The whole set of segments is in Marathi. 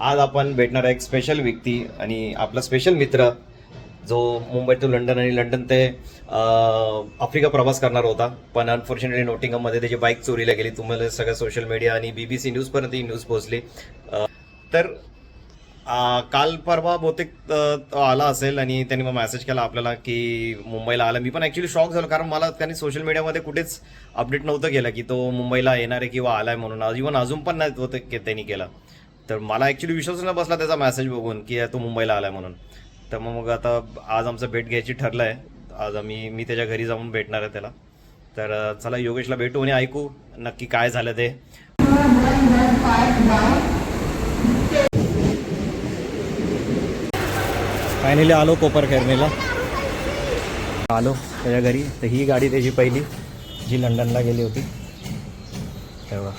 आज आपण भेटणार एक स्पेशल व्यक्ती आणि आपला स्पेशल मित्र जो मुंबई टू लंडन आणि लंडन ते आफ्रिका प्रवास करणार होता. पण अनफॉर्च्युनेटली नोटिंगमध्ये त्याची बाईक चोरीला गेली. तुम्हाला सगळं सोशल मीडिया आणि बीबीसी न्यूजपर्यंत ही न्यूज पोहोचली. तर काल परवा बहुतेक तो आला असेल आणि त्यांनी मग मेसेज केला आपल्याला की मुंबईला आला. मी पण ॲक्च्युली शॉक झालो कारण मला त्यांनी सोशल मीडियामध्ये कुठेच अपडेट नव्हतं केलं की तो मुंबईला येणार आहे किंवा आलाय म्हणून. इव्हन अजून पण नाही होतं त्यांनी केला. तर मला ॲक्च्युली विश्वास न बसला त्याचा मेसेज बघून की तो मुंबईला आलाय म्हणून. तर मग मग आता आज आमचं भेट घ्यायची ठरलं आहे आज आम्ही मी त्याच्या घरी जाऊन भेटणार आहे त्याला. तर चला योगेशला भेटू आणि ऐकू नक्की काय झालं ते. फायनली आलो कोपर खेरणीला आलो त्याच्या घरी. तर ही गाडी त्याची पहिली जी लंडनला गेली होती. तेव्हा.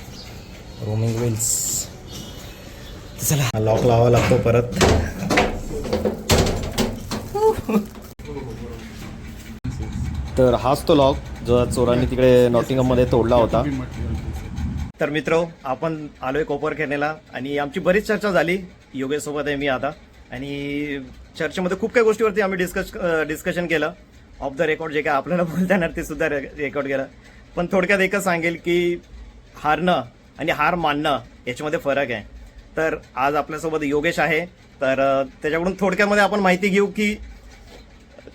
रोमिंग व्हील्स चला. लॉक लावावा लागतो परत. तर हाच तो लॉक जो चोरांनी तिकडे नॉटिंगममध्ये तोडला होता. तर मित्र आपण आलोय कोपर खेळण्याला आणि आमची बरीच चर्चा झाली. योगेश सोबत आहे मी आता. आणि चर्चेमध्ये खूप काही गोष्टीवरती आम्ही डिस्कस डिस्कशन केलं. ऑफ द रेकॉर्ड जे काय आपल्याला बोलता येणार ते सुद्धा रेकॉर्ड केलं. पण थोडक्यात एकच सांगेल की हारणं आणि हार मानणं याच्यामध्ये फरक आहे. तर आज आपल्यासोबत योगेश आहे. तर त्याच्याकडून थोडक्यामध्ये आपण माहिती घेऊ की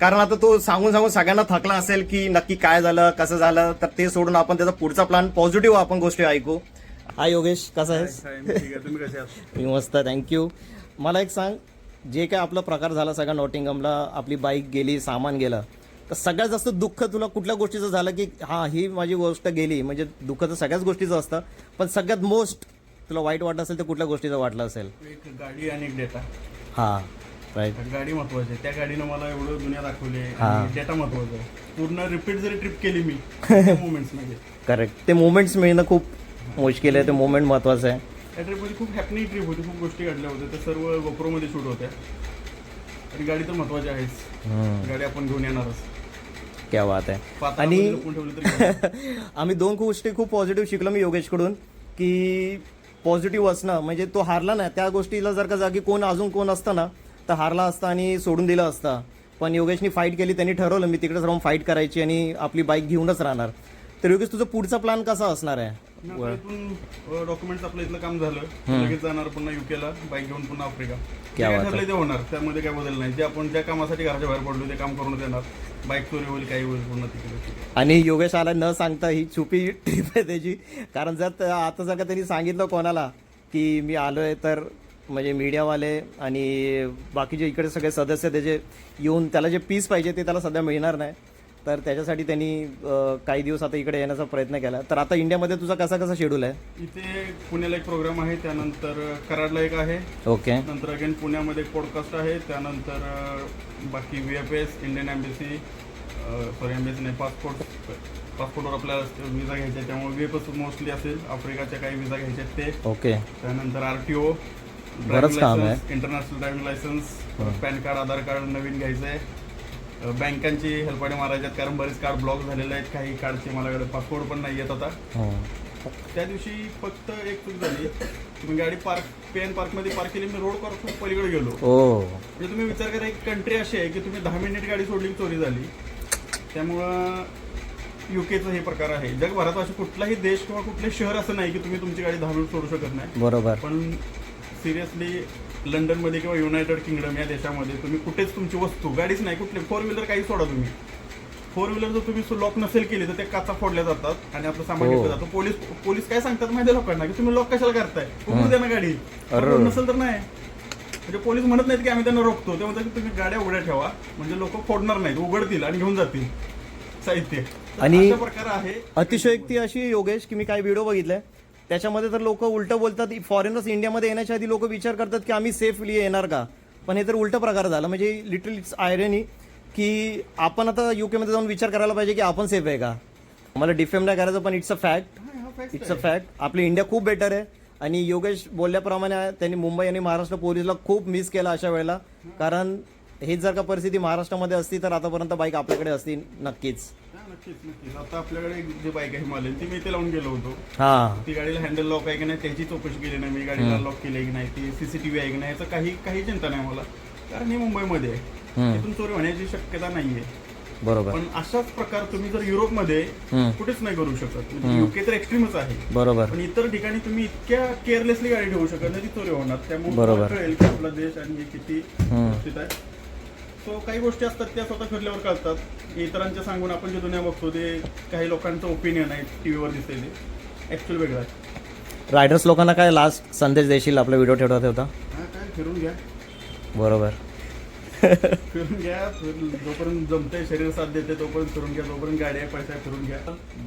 कारण आता तो सांगून सांगून सगळ्यांना थकला असेल की नक्की काय झालं कसं झालं तर ते सोडून आपण त्याचा पुढचा प्लॅन पॉझिटिव्ह आपण गोष्टी ऐकू. हाय योगेश कसा आहेस? तुम्ही कसे आहात? मी मस्त थँक्यू मला एक सांग जे काय आपला प्रकार झाला सगळा नॉटिंगमला आपली बाईक गेली सामान गेलं तर सगळ्यात जास्त दुःख तुला कुठल्या गोष्टीचं झालं की हा ही माझी गोष्ट गेली म्हणजे दुःख तर सगळ्याच गोष्टीचं असतं पण सगळ्यात मोस्ट तुला वाईट वाटत असेल तर कुठल्या गोष्टीचं वाटलं असेल? एक गाडी आणि एक डेटा हा राईट गाडी महत्वाची आहे. त्या गाडीनं मला एवढं दुनिया दाखवली हा. आणि डेटा महत्त्वाचा आहे. पूर्ण रिपीट जरी ट्रिप केली मी मुवमेंट्समध्ये. करेक्ट ते मोमेंट्स मिळणं खूप मुश्किल आहे. ते मोमेंट महत्वाचं आहे. त्या ट्रिपमध्ये खूप हॅपनिंग ट्रिप होती. खूप गोष्टी घडल्या होत्या. त्या सर्व गोप्रोमध्ये शूट होत्या. आणि गाडी तर महत्वाची आहेच. गाडी आपण घेऊन येणारच. क्या बात आहे. आणि आम्ही दोन गोष्टी खूप पॉझिटिव्ह शिकलो मी योगेशकडून की पॉझिटिव्ह असणं म्हणजे तो हारला ना त्या गोष्टीला जर का जागी कोण अजून कोण असतं ना तर हारला असता आणि सोडून दिलं असतं. पण योगेशनी फाईट केली त्यांनी ठरवलं मी तिकडेच राहून फाईट करायची आणि आपली बाईक घेऊनच राहणार. तर योगेश तुझं पुढचा प्लॅन कसा असणार आहे? डॉक्युमेंट्स आपलं इथलं काम झालं. लगेच जाणार पुन्हा युकेला बाईक घेऊन पुन्हा आफ्रिका. ते होणार. त्यामध्ये काय बदल नाही. जे आपण ज्या कामासाठी घराच्या बाहेर पडलो ते काम करूनच येणार. बाईक चोरी होईल काही होईल पूर्ण तिकडे आणि योगेश आला न सांगता ही छुपी ट्रिप आहे त्याची. कारण जर आता जर का त्यांनी सांगितलं कोणाला की मी आलोय तर म्हणजे मीडियावाले आणि बाकीचे इकडे सगळे सदस्य त्याचे येऊन त्याला जे पीस पाहिजे ते त्याला सध्या मिळणार नाही. तर त्याच्यासाठी त्यांनी काही दिवस आता इकडे येण्याचा प्रयत्न केला. तर आता इंडियामध्ये तुझा कसा कसा शेड्यूल आहे? इथे पुण्याला एक प्रोग्राम आहे त्यानंतर कराडला एक आहे. ओके. नंतर अगेन पुण्यामध्ये एक पॉडकास्ट आहे त्यानंतर बाकी V F S Indian embassy sorry embassy नाही पासपोर्ट पासपोर्टवर आपल्याला विजा घ्यायचा आहे. त्यामुळे व्ही एफ एस मोस्टली असेल. आफ्रिकाच्या काही विजा घ्यायचे आहेत ते. ओके. त्यानंतर आर टी ओ बरंच काम आहे. International driving licence PAN card Aadhaar card नवीन घ्यायचं आहे बँकांची हेल्पाडे मारायच्यात कारण बरेच कार्ड ब्लॉक झालेले आहेत. काही कार्डचे माझ्याकडे पासपोर्ट पण नाही येत आता. हो. त्या दिवशी फक्त एक चूक झाली. तुम्ही गाडी पार्क पेन पार्कमध्ये पार्क केली मी रोड खूप पलीकडे गेलो. ओ म्हणजे तुम्ही विचार करा एक कंट्री अशी आहे की तुम्ही दहा मिनिट गाडी सोडली चोरी झाली. त्यामुळं युकेचा हे प्रकार आहे. जगभरात असे कुठलाही देश किंवा कुठले शहर असं नाही की तुम्ही तुमची गाडी दहा मिनिट सोडू शकत नाही. बरोबर. पण सिरियसली लंडनमध्ये किंवा युनायटेड किंगडम या देशामध्ये तुम्ही कुठेच तुमची वस्तू गाडीच नाही कुठले फोर व्हीलर काही सोडा तुम्ही. फोर व्हीलर जर तुम्ही लॉक नसेल केली तर ते काचा फोडल्या जातात आणि आपलं सामान हो. घेतलं जातं. पोलीस पोलीस काय सांगतात माहिती लोकांना? की तुम्ही लॉक कशाला करताय? उघडू द्या ना गाडी. नसेल तर नाही. म्हणजे पोलीस म्हणत नाहीत की आम्ही त्यांना रोखतो. ते म्हणतात की तुम्ही गाड्या उघड्या ठेवा. म्हणजे लोक फोडणार नाहीत उघडतील आणि घेऊन जातील. साहित्य. आणि- प्रकार आहे. अतिशयोक्ती अशी योगेश की मी काही व्हिडिओ बघितलाय? त्याच्यामध्ये तर लोक उलटं बोलतात फॉरेनर्स इंडियामध्ये येण्याच्या आधी लोक विचार करतात की आम्ही सेफली येणार का? पण हे तर उलट प्रकार झाला. म्हणजे लिटरली इट्स आयरनी की आपण आता युके मध्ये जाऊन विचार करायला पाहिजे की आपण सेफ आहे का? मला डिफेम नाही करायचं पण it's a fact it's a fact आपली इंडिया खूप बेटर आहे. आणि योगेश बोलल्याप्रमाणे त्यांनी मुंबई आणि महाराष्ट्र पोलीसला खूप मिस केला अशा वेळेला. कारण हेच जर का परिस्थिती महाराष्ट्रामध्ये असती तर आतापर्यंत बाईक आपल्याकडे असती नक्कीच. नक्कीच नक्कीच. आता आपल्याकडे एक जी बाईक आहे हिमालयन ती मी इथे लावून गेलो होतो. हा. ती गाडीला हँडल लॉक आहे की नाही त्याची चौकशी केली नाही मी. गाडीला लॉक केली की नाही ती सीसीटीव्ही आहे की नाही याचं काही काही चिंता नाही मला कारण ही मुंबईमध्ये आहे. तिथून चोरी होण्याची शक्यता नाहीये. बरोबर. पण अशाच प्रकार तुम्ही जर युरोपमध्ये. कुठेच नाही करू शकत. युके तर एक्स्ट्रीमच आहे. बरोबर. पण इतर ठिकाणी तुम्ही इतक्या केअरलेसली गाडी ठेवू शकत नाही ती चोरी होणार. त्यामुळे बरोबर. कळेल की आपला देश आणि हे किती. सुरक्षित आहे. सो काही गोष्टी असतात त्या स्वतः फिरल्यावर कळतात. इतरांच्या सांगून आपण जे दुनिया बघतो ते काही लोकांचं ओपिनियन आहे टीव्हीवर दिसते ते. ऍक्च्युअल वेगळं आहे. रायडर्स लोकांना काय लास्ट संदेश देशील? आपला व्हिडिओ ठेवत होता हा काय? फिरून घ्या. बरोबर. फिरून घ्या फिर- जोपर्यंत जमतंय शरीर साथ देते तोपर्यंत फिरून घ्या जोपर्यंत गाडी आहे पैसा फिरून घ्या.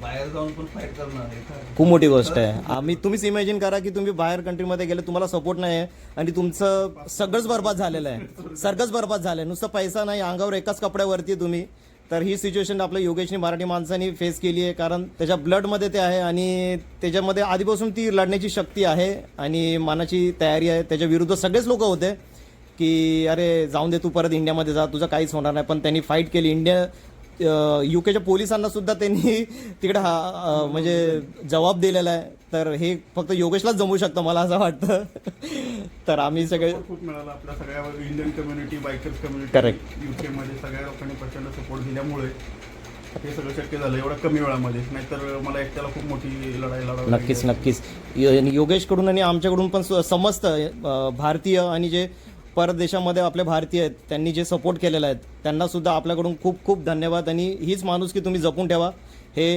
बाहेर जाऊन पण फाईट करणार? खूप मोठी गोष्ट आहे. आम्ही तुम्हीच इमॅजिन करा की तुम्ही बाहेर कंट्रीमध्ये गेले तुम्हाला सपोर्ट नाही आहे आणि तुमचं सगळंच बर्बाद झालेलं आहे. सगळंच बर्बाद झालं आहे नुसतं पैसा नाही अंगावर एकाच कपड्यावरती तुम्ही. तर ही सिच्युएशन आपल्या योगेशनी मराठी माणसांनी फेस केली आहे कारण त्याच्या ब्लडमध्ये ते आहे आणि त्याच्यामध्ये आधीपासून ती लढण्याची शक्ती आहे आणि मनाची तयारी आहे. त्याच्या विरुद्ध सगळेच लोक होते. की अरे जाऊन दे तू परत इंडियामध्ये जा तुझं काहीच होणार नाही. पण त्यांनी फाईट केली. इंडिया युकेच्या पोलिसांना सुद्धा त्यांनी तिकडे हा म्हणजे जबाब दिलेला आहे. तर हे फक्त योगेशलाच जमू शकतं मला असं वाटतं. तर आम्ही सगळे खूप मिळाला आपल्या सगळ्या Indian community bikers community Correct. UK मध्ये सगळ्या लोकांनी प्रचंड सपोर्ट दिल्यामुळे हे सगळं शक्य झालं एवढ्या कमी वेळामध्ये. नाहीतर मला एकट्याला खूप मोठी लढाई लढावी नक्कीच. नक्कीच. योगेशकडून आणि आमच्याकडून पण समजतं भारतीय आणि जे परदेशामध्ये आपले भारतीय आहेत त्यांनी जे सपोर्ट केलेला आहे त्यांना सुद्धा आपल्याकडून खूप खूप धन्यवाद. आणि हीच माणूस की तुम्ही जपून ठेवा हे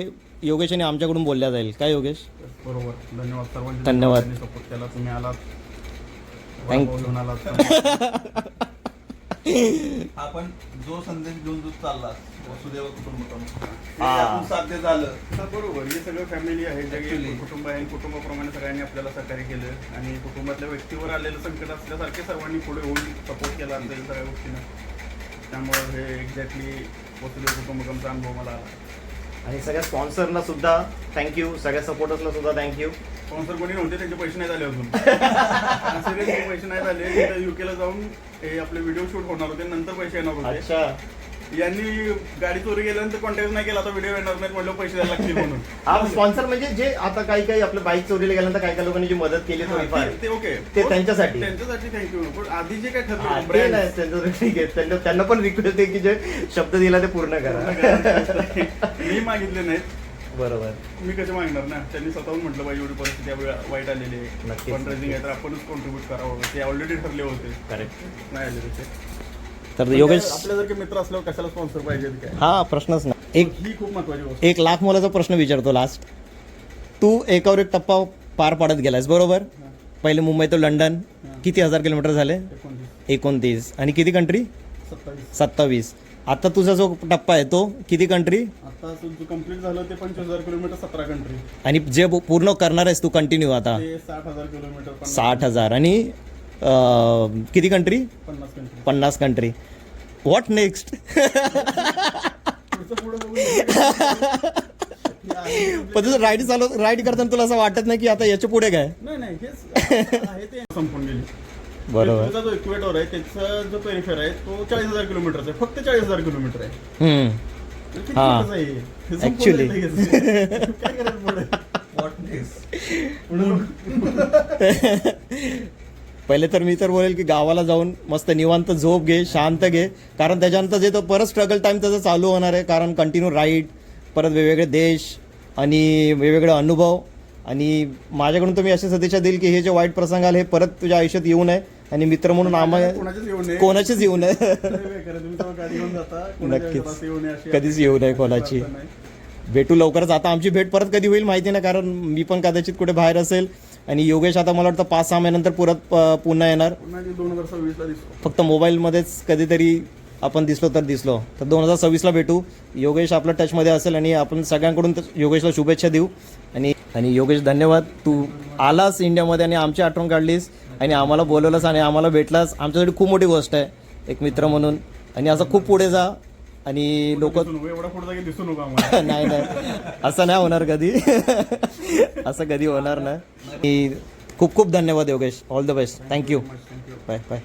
योगेश आणि आमच्याकडून बोलल्या जाईल. काय योगेश? बरोबर. धन्यवाद धन्यवाद. सपोर्ट केला तुम्ही आलात घेऊन आलात. आपण जो संदेश घेऊन तू चाललास वसुदेव कुटुंबकम हा. आपण साध्य झालं. तर बरोबर. हे सगळं फॅमिली आहे. जे. कुटुंब आहे कुटुंबाप्रमाणे सगळ्यांनी आपल्याला सहकार्य केलं आणि कुटुंबातल्या व्यक्तीवर आलेलं संकट असल्यासारखे सर्वांनी पुढे होऊन सपोर्ट केला असेल सगळ्या गोष्टींना. त्यामुळे हे एक्झॅक्टली वसुदेव कुटुंबकमचा अनुभव मला आला. आणि सगळ्या स्पॉन्सरला सुद्धा थँक्यू सगळ्या सपोर्टर्सला सुद्धा थँक्यू स्पॉन्सर कोणी नव्हते त्यांचे पैसे नाही झाले अजून. सिरियसली पैसे नाही झाले. युकेला जाऊन हे आपले व्हिडिओ शूट होणार होते. नंतर पैसे येणार होते. अच्छा. यांनी गाडी चोरी गेल्यानंतर कॉन्टॅक्ट नाही केला. आता व्हिडिओ येणार नाही म्हणलं पैसे द्यायला लागतील म्हणून. हा स्पॉन्सर म्हणजे जे आता काही काही आपल्या बाईक चोरीला गेल्यानंतर काही काही लोकांनी जी मदत केली हा, ते- ओके ते त्यांच्यासाठी. त्यांच्यासाठी थँक्यू पण आधी जे काय हा, ठरलं ब्रँड त्यांना पण रिक्वेस्ट आहे की जे शब्द दिला ते पूर्ण करा. मी मागितले नाहीत. बरोबर. मी कसे मागणार ना? त्यांनी स्वतःहून म्हटलं पाहिजे एवढी परिस्थिती यावेळी वाईट आलेली आहे. नक्कीच, फंड रेझिंग आहे तर आपणच कॉन्ट्रीब्युट करावं. ते ऑलरेडी ठरले होते. करेक्ट नाही आले तसे तर योगेश आपल्यासारखे मित्र असल्यावर कशाला स्पॉन्सर पाहिजे काय? हा प्रश्नच नाही. एक ही खूप महत्वाची गोष्ट. एक लाख मोलाचा प्रश्न विचारतो लास्ट तू एकावर एक टप्पा पार पाडत गेलास बरोबर? पहिले मुंबई तो लंडन. किती हजार किलोमीटर झाले? एकोणतीस. एकोणतीस. आणि किती कंट्री सत्तावीस. सत्तावीस. आता तुझा जो टप्पा आहे तो किती कंट्री आता जो कंप्लीट झालं ते पंचवीस हजार किलोमीटर सतरा कंट्री आणि जे पूर्ण करणार आहेस तू कंटिन्यू आता? ते साठ हजार किलोमीटर साठ हजार. आणि अं, किती कंट्री पन्नास कंट्री पन्नास कंट्री व्हॉट नेक्स्ट पुढचं पुढं बघून पण तुझं राईड चालव राईड करताना तुला असं वाटत नाही की आता याच्यापुढे काय? नाही नाही हेच आहे ते संपून गेली. बरोबर. तुझा जो इक्वेटर आहे त्याचा जो पेरिफेर आहे तो चाळीस हजार किलोमीटरचा आहे. फक्त चाळीस हजार किलोमीटर आहे. हम्म. हा. next? पहिले तर मी तर बोलेल की गावाला जाऊन मस्त निवांत झोप घे शांत घे. कारण त्याच्यानंतर जे तो परत स्ट्रगल टाइम त्याचा चालू होणार आहे. कारण कंटिन्यू राईड परत वेगवेगळे देश आणि वेगवेगळे अनुभव. आणि माझ्याकडून तुम्ही अशी सदिच्छा देईल की हे जे वाईट प्रसंग आले हे परत तुझ्या आयुष्यात येऊ नये. आणि मित्र म्हणून आम्हाला कोणाचेच येऊ नये. नक्कीच. कधीच येऊ नये कोणाची. भेटू लवकरच. आता आमची भेट परत कधी होईल माहिती नाही कारण मी पण कदाचित कुठे बाहेर असेल. आणि योगेश आता मला वाटतं पाच सहा महिन्यानंतर परत पुन्हा येणार. फक्त मोबाईलमध्येच कधीतरी आपण दिसलो तर दिसलो. तर दोन हजार सव्वीसला भेटू. योगेश आपल्या टचमध्ये असेल आणि आपण सगळ्यांकडून योगेशला शुभेच्छा देऊ. आणि आणि योगेश धन्यवाद. तू आलास इंडियामध्ये आणि आमची आठवण काढलीस आणि आम्हाला बोलवलंस आणि आम्हाला भेटलास. आमच्यासाठी खूप मोठी गोष्ट आहे एक मित्र म्हणून. आणि असं खूप पुढे जा आणि लोक दिसू नको नाही नाही. असं नाही होणार कधी. असं कधी होणार नाही. खूप खूप धन्यवाद Yogesh. All the best thank you bye bye